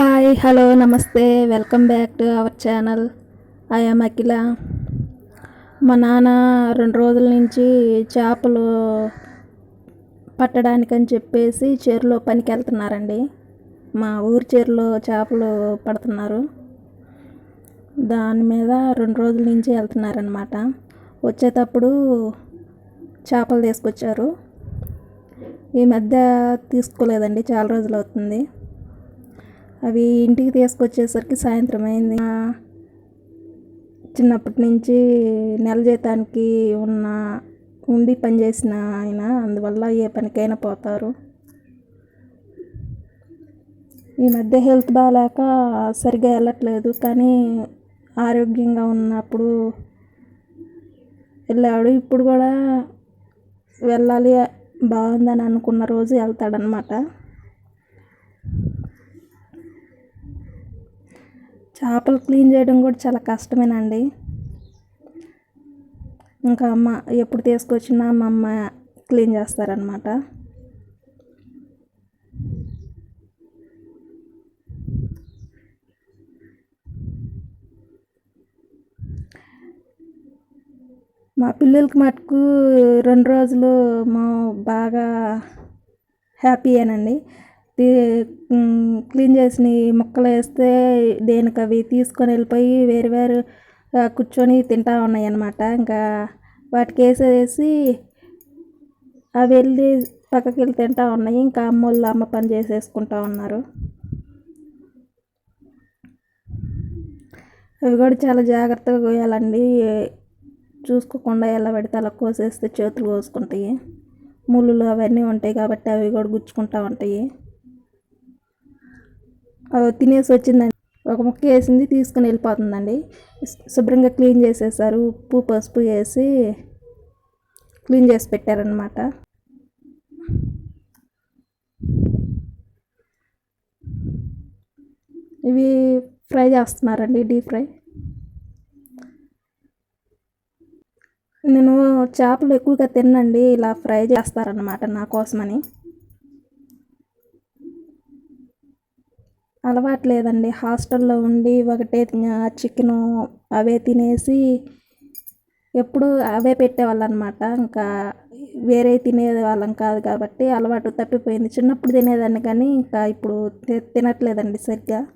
Hi hello నమస్తే. Welcome back to our channel. I'm Akhila. మా నాన్న రెండు రోజుల నుంచి చేపలు పట్టడానికని చెప్పేసి చెరులో పనికి వెళ్తున్నారండి మా ఊరి చెరులో చేపలు పడుతున్నారు. దాని మీద రెండు రోజుల నుంచి వెళ్తున్నారనమాట వచ్చేటప్పుడు చేపలు తీసుకొచ్చారు. ఈ మధ్య తీసుకోలేదండి చాలా రోజులు అవుతుంది. అవి ఇంటికి తీసుకొచ్చేసరికి సాయంత్రం అయింది. చిన్నప్పటి నుంచి నెల జీతానికి ఉన్న ఉండి పనిచేసిన ఆయన అందువల్ల ఏ పనికైనా పోతారు. ఈ మధ్య హెల్త్ బాగాలేక సరిగ్గా వెళ్ళట్లేదు. కానీ ఆరోగ్యంగా ఉన్నప్పుడు వెళ్ళాడు. ఇప్పుడు కూడా వెళ్ళాలి బాగుందని అనుకున్న రోజు వెళ్తాడనమాట చేపలు క్లీన్ చేయడం కూడా చాలా కష్టమేనండి. ఇంకా అమ్మ ఎప్పుడు తీసుకొచ్చినా మా అమ్మ క్లీన్ చేస్తారనమాట మా పిల్లలకి మటుకు రెండు రోజులు మా బాగా హ్యాపీయేనండి. క్లీన్ చేసిన ముక్కలు వేస్తే దేనికి అవి తీసుకొని వెళ్ళిపోయి వేరు వేరు కూర్చొని తింటా ఉన్నాయి అన్నమాట ఇంకా వాటికి వేసేసి అవి వెళ్ళి పక్కకి వెళ్ళి తింటా ఉన్నాయి. ఇంకా అమ్మోళ్ళు అమ్మ పని చేసేసుకుంటా ఉన్నారు. అవి కూడా చాలా జాగ్రత్తగా కోయాలండి. చూసుకోకుండా ఎలా పెడితే అలా కోసేస్తే చేతులు కోసుకుంటాయి. ముళ్ళులు అవన్నీ ఉంటాయి కాబట్టి అవి కూడా గుచ్చుకుంటా ఉంటాయి. తినేసి వచ్చిందండి. ఒక ముక్క వేసింది తీసుకుని వెళ్ళిపోతుందండి. శుభ్రంగా క్లీన్ చేసేసారు. ఉప్పు పసుపు వేసి క్లీన్ చేసి పెట్టారనమాట ఇవి ఫ్రై చేస్తున్నారండి డీప్ ఫ్రై. నేను చేపలు ఎక్కువగా తిన్నండి ఇలా ఫ్రై చేస్తారనమాట నా కోసమని. అలవాటు లేదండి హాస్టల్లో ఉండి ఒకటే చికెను అవే తినేసి ఎప్పుడు అవే పెట్టేవాళ్ళు అనమాట ఇంకా వేరే తినేది వాళ్ళం కాదు కాబట్టి అలవాటు తప్పిపోయింది. చిన్నప్పుడు తినేదాన్ని కానీ ఇంకా ఇప్పుడు తి- తినట్లేదండి సరిగ్గా.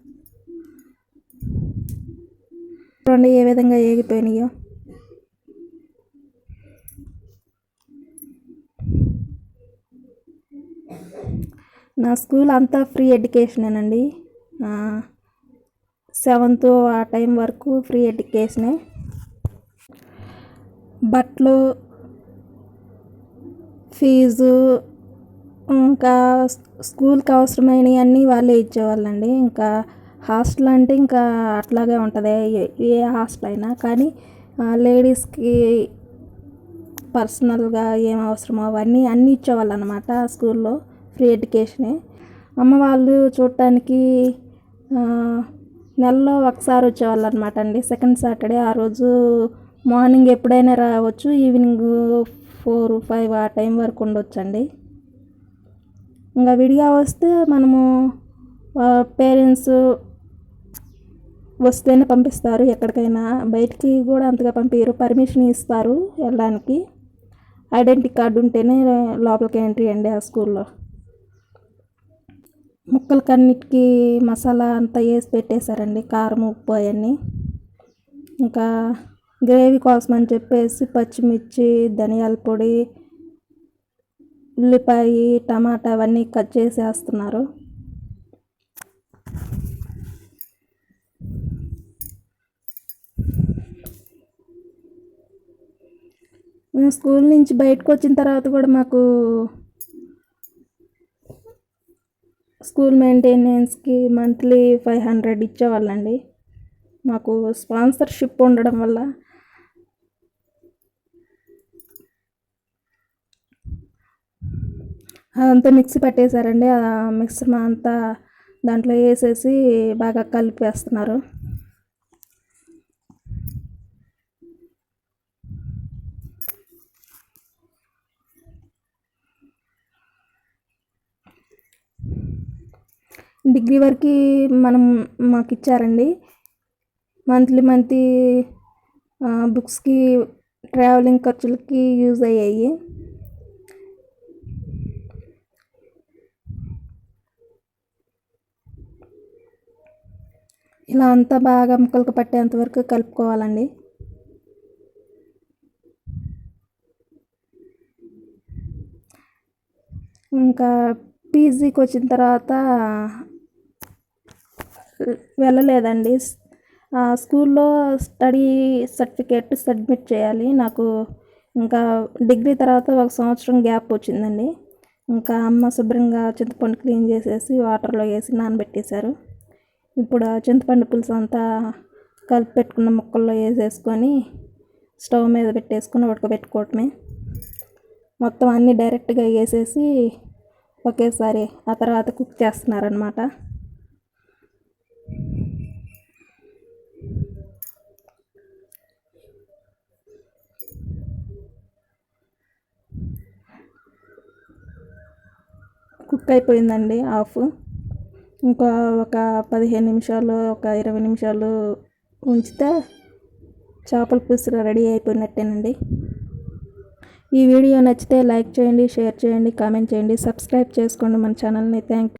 చూడండి ఏ విధంగా ఏగిపోయినాయో. నా స్కూల్ అంతా ఫ్రీ ఎడ్యుకేషనేనండి. సెవెంత్ ఆ టైం వరకు ఫ్రీ ఎడ్యుకేషనే. బట్టలు ఫీజు ఇంకా స్కూల్కి అవసరమైనవి అన్నీ వాళ్ళే ఇచ్చేవాళ్ళండి. ఇంకా హాస్టల్ అంటే ఇంకా అట్లాగే ఉంటుంది. ఏ- ఏ హాస్టల్ అయినా కానీ లేడీస్కి పర్సనల్గా ఏం అవసరమో అవన్నీ అన్నీ ఇచ్చేవాళ్ళు అనమాట స్కూల్లో ఫ్రీ ఎడ్యుకేషనే. అమ్మ వాళ్ళు చూడటానికి నెలలో ఒకసారి వచ్చేవాళ్ళు అనమాట అండి. సెకండ్ సాటర్డే ఆ రోజు మార్నింగ్ ఎప్పుడైనా రావచ్చు ఈవినింగ్ ఫోర్ ఫైవ్ ఆ టైం వరకు ఉండొచ్చండి. ఇంకా విడిగా వస్తే మనము పేరెంట్స్ వస్తేనే పంపిస్తారు. ఎక్కడికైనా బయటికి కూడా అంతగా పంపించరు పర్మిషన్ ఇస్తారు వెళ్ళడానికి. ఐడెంటిటీ కార్డు ఉంటేనే లోపలికి ఎంట్రీ అండి ఆ స్కూల్లో. ముక్కలకన్నిటికీ మసాలా అంతా వేసి పెట్టేశారండి కారం ఉప్పు అవన్నీ. ఇంకా గ్రేవీ కోసం అని చెప్పేసి పచ్చిమిర్చి ధనియాల పొడి ఉల్లిపాయ టమాటా అవన్నీ కట్ చేసేస్తున్నారు. మేము స్కూల్ నుంచి బయటకు వచ్చిన తర్వాత కూడా మాకు స్కూల్ మెయింటెనెన్స్కి మంత్లీ ఫైవ్ హండ్రెడ్ ఇచ్చేవాళ్ళండి. మాకు స్పాన్సర్షిప్ ఉండడం వల్ల అదంతా మిక్సీ పట్టేశారండి. ఆ మిక్సర్ అంతా దాంట్లో వేసేసి బాగా కలిపేస్తున్నారు. డిగ్రీ వరకు మనం మాకు ఇచ్చారండి. మంత్లీ మంత్లీ బుక్స్కి ట్రావెలింగ్ ఖర్చులకి యూజ్ అయ్యాయి. ఇలా అంతా బాగా ముక్కలకు పట్టేంత వరకు కలుపుకోవాలండి. ఇంకా పీజీకి వచ్చిన తర్వాత వెళ్ళలేదండి. స్కూల్లో స్టడీ సర్టిఫికేట్ సబ్మిట్ చేయాలి. నాకు ఇంకా డిగ్రీ తర్వాత ఒక సంవత్సరం గ్యాప్ వచ్చిందండి. ఇంకా అమ్మ శుభ్రంగా చింతపండు క్లీన్ చేసేసి వాటర్లో వేసి నానబెట్టేశారు. ఇప్పుడు ఆ చింతపండు పులుసు అంతా కలిపి పెట్టుకున్న ముక్కల్లో వేసేసుకొని స్టవ్ మీద పెట్టేసుకొని ఉడకబెట్టుకోవటమే. మొత్తం అన్నీ డైరెక్ట్గా వేసేసి ఒకేసారి ఆ తర్వాత కుక్ చేస్తున్నారనమాట కుక్ అయిపోయిందండి ఆఫ్. ఇంకా ఒక పదిహేను నిమిషాలు ఒక ఇరవై నిమిషాలు ఉంచితే చేపల పులుసు రెడీ అయిపోయినట్టేనండి. ఈ వీడియో నచ్చితే లైక్ చేయండి షేర్ చేయండి కామెంట్ చేయండి సబ్స్క్రైబ్ చేసుకోండి మన ఛానల్ని. థ్యాంక్